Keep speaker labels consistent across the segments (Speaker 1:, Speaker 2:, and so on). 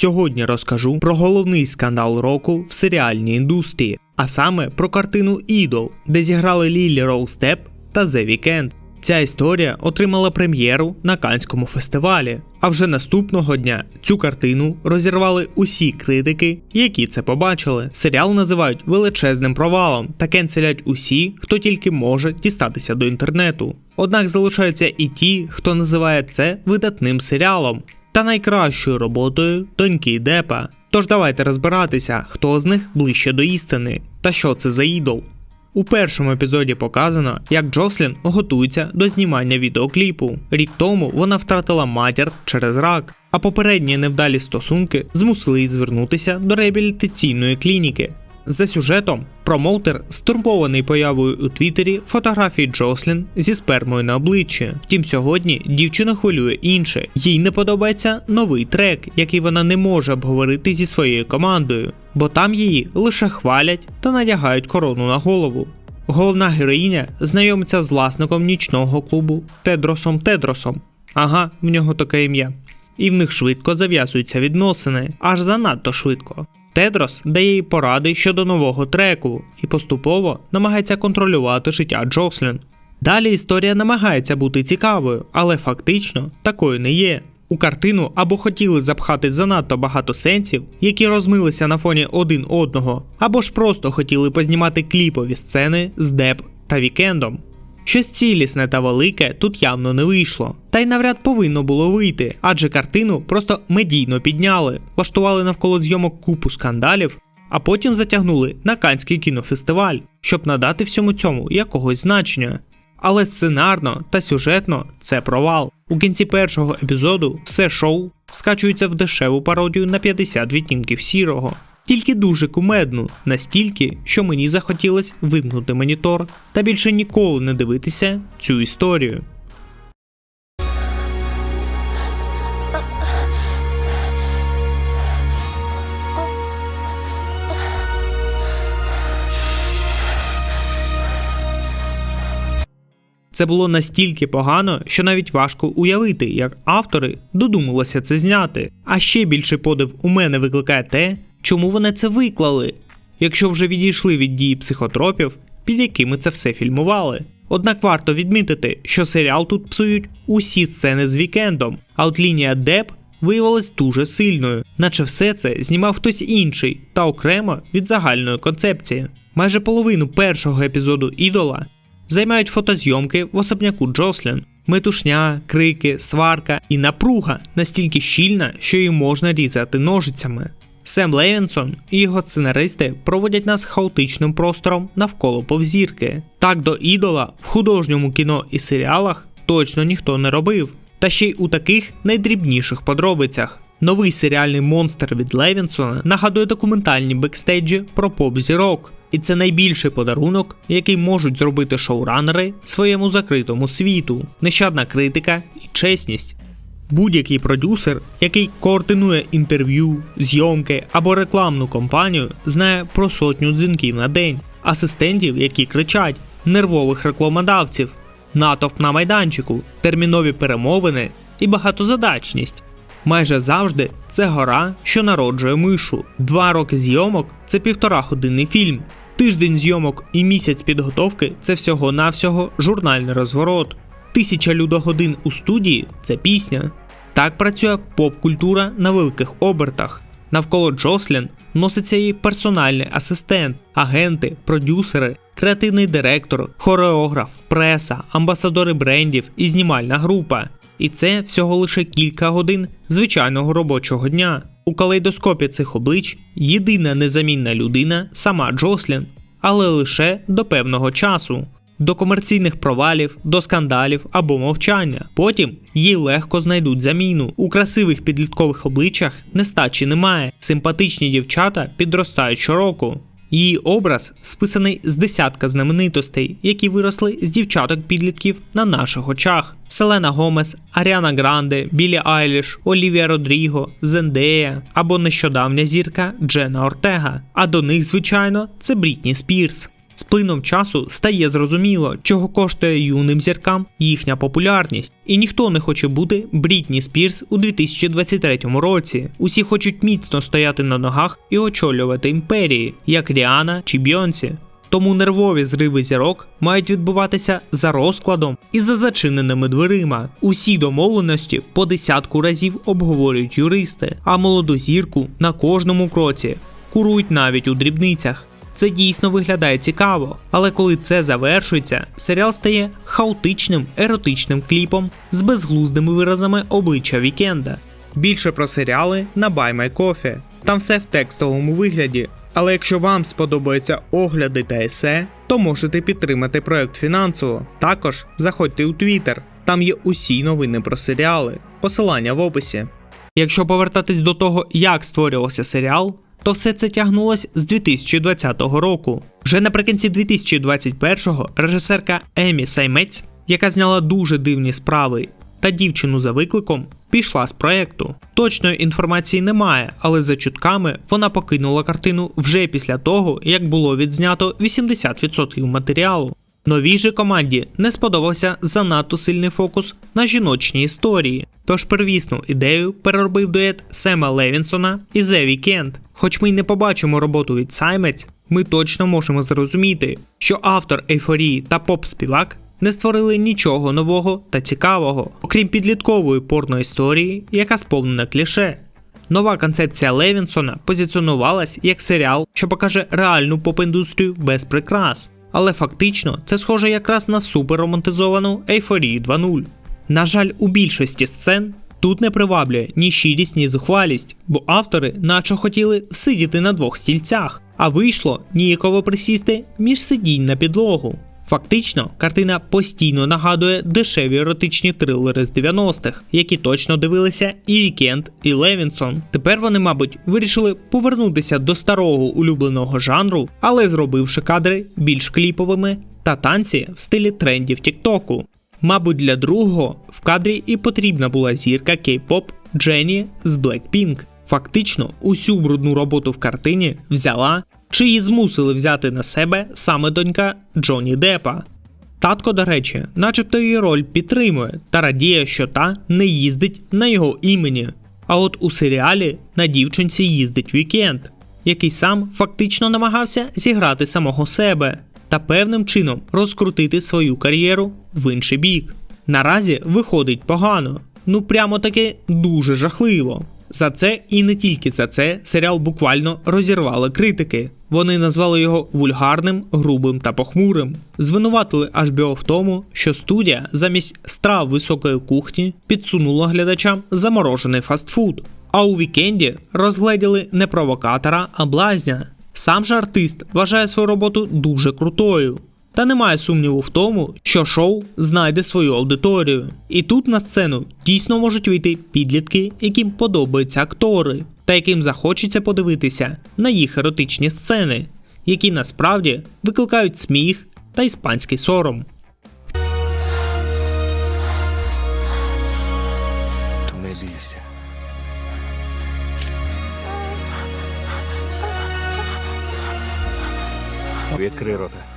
Speaker 1: Сьогодні розкажу про головний скандал року в серіальній індустрії, а саме про картину Ідол, де зіграли Лілі Роуз Депп та The Weeknd. Ця історія отримала прем'єру на Канському фестивалі. А вже наступного дня цю картину розірвали усі критики, які це побачили. Серіал називають величезним провалом та кенселять усі, хто тільки може дістатися до інтернету. Однак залишаються і ті, хто називає це видатним серіалом та найкращою роботою доньки Депа. Тож давайте розбиратися, хто з них ближче до істини та що це за ідол. У першому епізоді показано, як Джослін готується до знімання відеокліпу. Рік тому вона втратила матір через рак, а попередні невдалі стосунки змусили її звернутися до реабілітаційної клініки. За сюжетом, промоутер стурбований появою у Твіттері фотографії Джослін зі спермою на обличчі. Втім, сьогодні дівчина хвилює інше. Їй не подобається новий трек, який вона не може обговорити зі своєю командою, бо там її лише хвалять та надягають корону на голову. Головна героїня знайомиться з власником нічного клубу Тедросом Тедросом. Ага, в нього таке ім'я. І в них швидко зав'язуються відносини, аж занадто швидко. Тедрос дає їй поради щодо нового треку і поступово намагається контролювати життя Джослін. Далі історія намагається бути цікавою, але фактично такою не є. У картину або хотіли запхати занадто багато сенсів, які розмилися на фоні один одного, або ж просто хотіли познімати кліпові сцени з Деп та Вікендом. Щось цілісне та велике тут явно не вийшло, та й навряд повинно було вийти, адже картину просто медійно підняли, влаштували навколо зйомок купу скандалів, а потім затягнули на Канський кінофестиваль, щоб надати всьому цьому якогось значення. Але сценарно та сюжетно це провал. У кінці першого епізоду все шоу скачується в дешеву пародію на 50 відтінків сірого тільки дуже кумедну, настільки, що мені захотілось вимкнути монітор та більше ніколи не дивитися цю історію. Це було настільки погано, що навіть важко уявити, як автори додумалися це зняти. А ще більше подив у мене викликає те, Чому вони це виклали, якщо вже відійшли від дії психотропів, під якими це все фільмували? Однак варто відмітити, що серіал тут псують усі сцени з вікендом, а от лінія Деп виявилась дуже сильною, наче все це знімав хтось інший та окремо від загальної концепції. Майже половину першого епізоду ідола займають фотозйомки в особняку Джослін. Метушня, крики, сварка і напруга настільки щільна, що її можна різати ножицями. Сем Левінсон і його сценаристи проводять нас хаотичним простором навколо повзірки. Так до ідола в художньому кіно і серіалах точно ніхто не робив. Та ще й у таких найдрібніших подробицях. Новий серіальний монстр від Левінсона нагадує документальні бекстейджі про поп-зірок. І це найбільший подарунок, який можуть зробити шоуранери своєму закритому світу, нещадна критика і чесність. Будь-який продюсер, який координує інтерв'ю, зйомки або рекламну кампанію, знає про сотню дзвінків на день, асистентів, які кричать, нервових рекламодавців, натовп на майданчику, термінові перемовини і багатозадачність. Майже завжди це гора, що народжує мишу. Два роки зйомок це півтора годинний фільм. Тиждень зйомок і місяць підготовки це всього-навсього журнальний розворот. Тисяча людогодин у студії це пісня. Так працює поп-культура на великих обертах. Навколо Джослін носиться її персональний асистент, агенти, продюсери, креативний директор, хореограф, преса, амбасадори брендів і знімальна група. І це всього лише кілька годин звичайного робочого дня. У калейдоскопі цих облич єдина незамінна людина сама Джослін, але лише до певного часу до комерційних провалів, до скандалів або мовчання. Потім їй легко знайдуть заміну. У красивих підліткових обличчях нестачі немає. Симпатичні дівчата підростають щороку. Її образ списаний з десятка знаменитостей, які виросли з дівчаток-підлітків на наших очах: Селена Гомес, Аріана Гранде, Білі Айліш, Олівія Родріго, Зендея або нещодавня зірка Джена Ортега. А до них, звичайно, це Брітні Спірс. Плином часу стає зрозуміло, чого коштує юним зіркам їхня популярність, і ніхто не хоче бути Брітні Спірс у 2023 році. Усі хочуть міцно стояти на ногах і очолювати імперії, як Ріана чи Бьонсі. Тому нервові зриви зірок мають відбуватися за розкладом і за зачиненими дверима. Усі домовленості по десятку разів обговорюють юристи, а молоду зірку на кожному кроці курують навіть у дрібницях. Це дійсно виглядає цікаво, але коли це завершується, серіал стає хаотичним еротичним кліпом з безглуздими виразами обличчя Вікенда. Більше про серіали на Buy My Coffee. Там все в текстовому вигляді. Але якщо вам сподобаються огляди та есе, то можете підтримати проект фінансово. Також заходьте у Twitter, там є усі новини про серіали. Посилання в описі. Якщо повертатись до того, як створювався серіал, то все це тягнулось з 2020 року. Вже наприкінці 2021-го режисерка Емі Саймець, яка зняла дуже дивні справи, та дівчину за викликом, пішла з проекту. Точної інформації немає, але за чутками вона покинула картину вже після того, як було відзнято 80% матеріалу. Новій же команді не сподобався занадто сильний фокус на жіночній історії, тож первісну ідею переробив дует Сема Левінсона і The Weeknd. Хоч ми й не побачимо роботу від Саймець, ми точно можемо зрозуміти, що автор ейфорії та поп-співак не створили нічого нового та цікавого, окрім підліткової порноісторії, яка сповнена кліше. Нова концепція Левінсона позиціонувалась як серіал, що покаже реальну поп-індустрію без прикрас. Але фактично це схоже якраз на суперромантизовану ейфорію 2.0. На жаль, у більшості сцен тут не приваблює ні щирість, ні зухвалість, бо автори наче хотіли сидіти на двох стільцях, а вийшло ніяково присісти між сидінь на підлогу. Фактично, картина постійно нагадує дешеві еротичні трилери з 90-х, які точно дивилися і Вікенд, і Левінсон. Тепер вони, мабуть, вирішили повернутися до старого улюбленого жанру, але зробивши кадри більш кліповими та танці в стилі трендів Тіктоку. Мабуть, для другого в кадрі і потрібна була зірка кей-поп Дженні з Blackpink. Фактично, усю брудну роботу в картині взяла чи її змусили взяти на себе саме донька Джонні Деппа. Татко, до речі, начебто її роль підтримує та радіє, що та не їздить на його імені. А от у серіалі на дівчинці їздить вікенд, який сам фактично намагався зіграти самого себе та певним чином розкрутити свою кар'єру в інший бік. Наразі виходить погано, ну прямо таки дуже жахливо. За це і не тільки за це серіал буквально розірвали критики. Вони назвали його вульгарним, грубим та похмурим. Звинуватили HBO в тому, що студія замість страв високої кухні підсунула глядачам заморожений фастфуд. А у вікенді розгледіли не провокатора, а блазня. Сам же артист вважає свою роботу дуже крутою. Та немає сумніву в тому, що шоу знайде свою аудиторію. І тут на сцену дійсно можуть вийти підлітки, яким подобаються актори, та яким захочеться подивитися на їх еротичні сцени, які насправді викликають сміх та іспанський сором.
Speaker 2: Не бійся. Відкрий рота.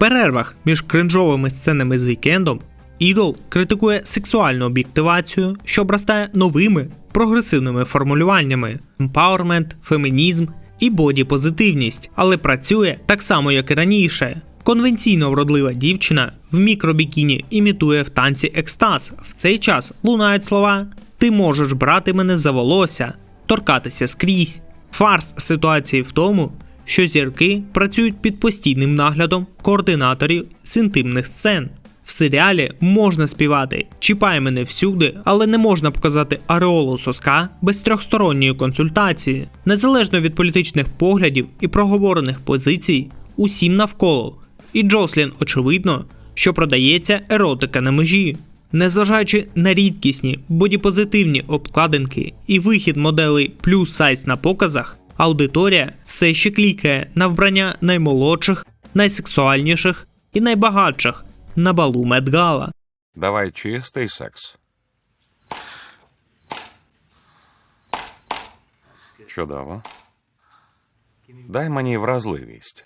Speaker 1: Перервах між кринжовими сценами з вікендом ідол критикує сексуальну об'єктивацію, що обростає новими прогресивними формулюваннями: емпауермент, фемінізм і бодіпозитивність, але працює так само, як і раніше. Конвенційно вродлива дівчина в мікробікіні імітує в танці екстаз. В цей час лунають слова Ти можеш брати мене за волосся, торкатися скрізь. Фарс ситуації в тому, що зірки працюють під постійним наглядом координаторів з інтимних сцен. В серіалі можна співати Чіпай мене всюди, але не можна показати ареолу соска без трьохсторонньої консультації. Незалежно від політичних поглядів і проговорених позицій, усім навколо. І Джослін очевидно, що продається еротика на межі. Незважаючи на рідкісні бодіпозитивні обкладинки і вихід моделей плюс сайз на показах, аудиторія все ще клікає на вбрання наймолодших, найсексуальніших і найбагатших на балу Медгала.
Speaker 3: Давай чистий секс. Чудово. Дай мені вразливість.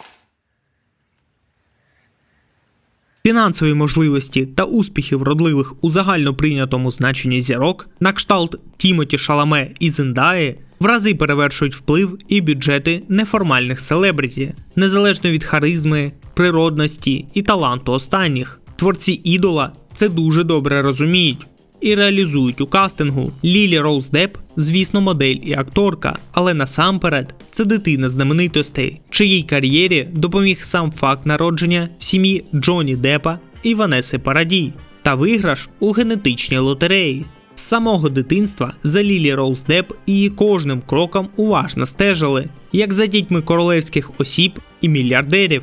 Speaker 1: Фінансові можливості та успіхи вродливих у загальноприйнятому значенні зірок на кшталт Тімоті Шаламе і Зендаї в рази перевершують вплив і бюджети неформальних селебриті, незалежно від харизми, природності і таланту останніх. Творці ідола це дуже добре розуміють і реалізують у кастингу. Лілі Роуз Депп, звісно, модель і акторка, але насамперед це дитина знаменитостей, чиїй кар'єрі допоміг сам факт народження в сім'ї Джоні Деппа і Ванеси Парадій та виграш у генетичній лотереї. З самого дитинства за Лілі Роуз Депп її кожним кроком уважно стежили, як за дітьми королевських осіб і мільярдерів.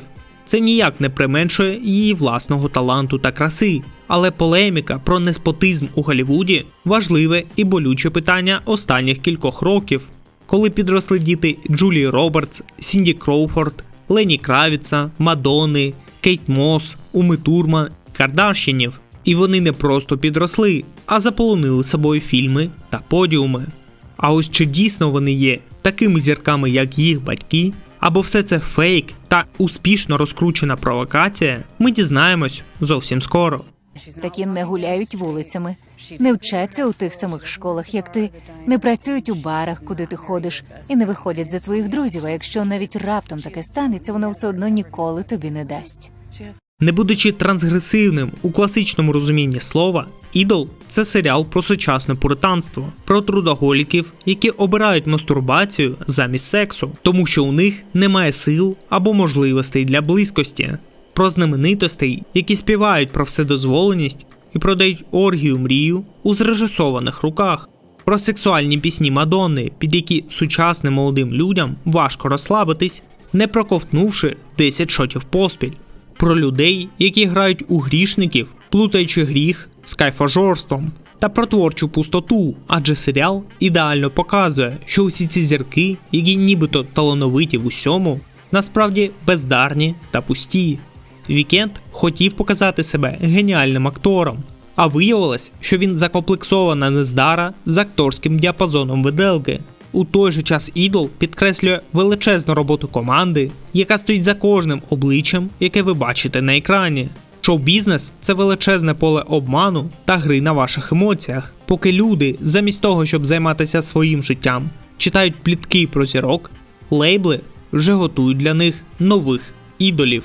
Speaker 1: Це ніяк не применшує її власного таланту та краси, але полеміка про неспотизм у Голлівуді важливе і болюче питання останніх кількох років, коли підросли діти Джулії Робертс, Сінді Кроуфорд, Лені Кравіца, Мадонни, Кейт Мос, Уми Турман, Кардашінів. І вони не просто підросли, а заполонили собою фільми та подіуми. А ось чи дійсно вони є такими зірками, як їх батьки, або все це фейк та успішно розкручена провокація, ми дізнаємось зовсім скоро.
Speaker 4: Такі не гуляють вулицями, не вчаться у тих самих школах, як ти, не працюють у барах, куди ти ходиш, і не виходять за твоїх друзів. А якщо навіть раптом таке станеться, воно все одно ніколи тобі не дасть.
Speaker 1: Не будучи трансгресивним у класичному розумінні слова, ідол це серіал про сучасне пуританство, про трудоголіків, які обирають мастурбацію замість сексу, тому що у них немає сил або можливостей для близькості, про знаменитостей, які співають про вседозволеність і продають оргію мрію у зрежисованих руках. Про сексуальні пісні Мадонни, під які сучасним молодим людям важко розслабитись, не проковтнувши 10 шотів поспіль про людей, які грають у грішників, плутаючи гріх з кайфожорством, та про творчу пустоту, адже серіал ідеально показує, що усі ці зірки, які нібито талановиті в усьому, насправді бездарні та пусті. Вікенд хотів показати себе геніальним актором, а виявилось, що він закомплексована нездара з акторським діапазоном виделки. У той же час ідол підкреслює величезну роботу команди, яка стоїть за кожним обличчям, яке ви бачите на екрані. Шоу-бізнес це величезне поле обману та гри на ваших емоціях, поки люди, замість того, щоб займатися своїм життям, читають плітки про зірок, лейбли вже готують для них нових ідолів.